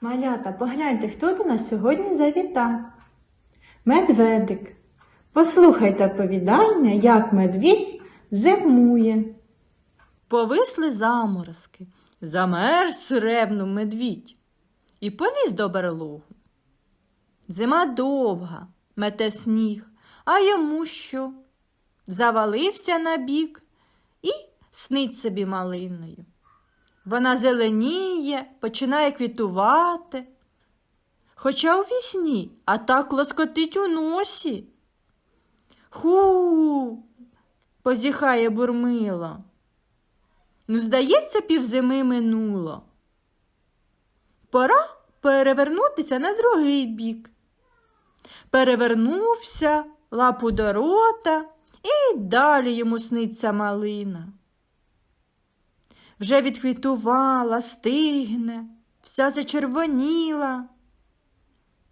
Малята, погляньте, хто до нас сьогодні завітав. Медведик. Послухайте оповідання, як медвідь зимує. Повисли заморозки, замерз ревнув медвідь і поліз до берлогу. Зима довга, мете сніг, а йому що? Завалився на бік і снить собі малиною. Вона зеленіє, починає квітувати. Хоча у вісні, а так лоскотить у носі. Ху, позіхає бурмило. Ну, здається, півзими минуло. Пора перевернутися на другий бік. Перевернувся, лапу до рота, і далі йому сниться малина. Вже відквітувала, стигне, вся зачервоніла.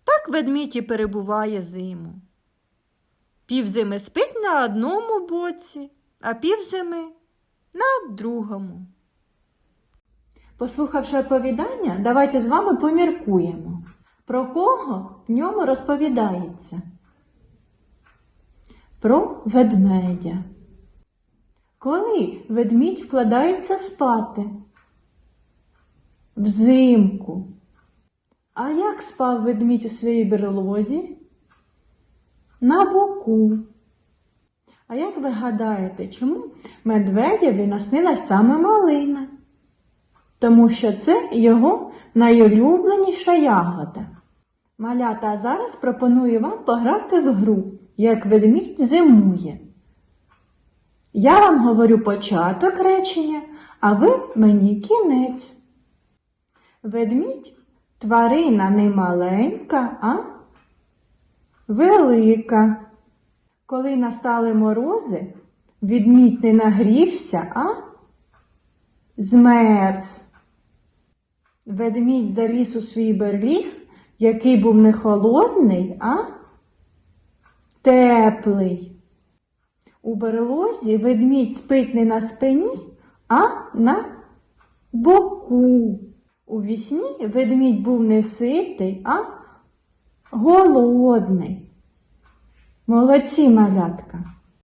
Так ведмідь і перебуває зиму. Півзими спить на одному боці, а півзими на другому. Послухавши оповідання, давайте з вами поміркуємо. Про кого в ньому розповідається? Про ведмедя. Коли ведмідь вкладається спати? Взимку. А як спав ведмідь у своїй берлозі? На боку. А як ви гадаєте, чому медведєві наснилась саме малина? Тому що це його найулюбленіша ягода. Малята, а зараз пропоную вам пограти в гру, як ведмідь зимує. Я вам говорю початок речення, а ви мені кінець. Ведмідь тварина не маленька, а велика. Коли настали морози, відмідь не нагрівся, а змерз. Ведмідь заліз у свій берліг, який був не холодний, а теплий. У берлозі ведмідь спить не на спині, а на боку. У вісні ведмідь був не ситий, а голодний. Молодці, малятка.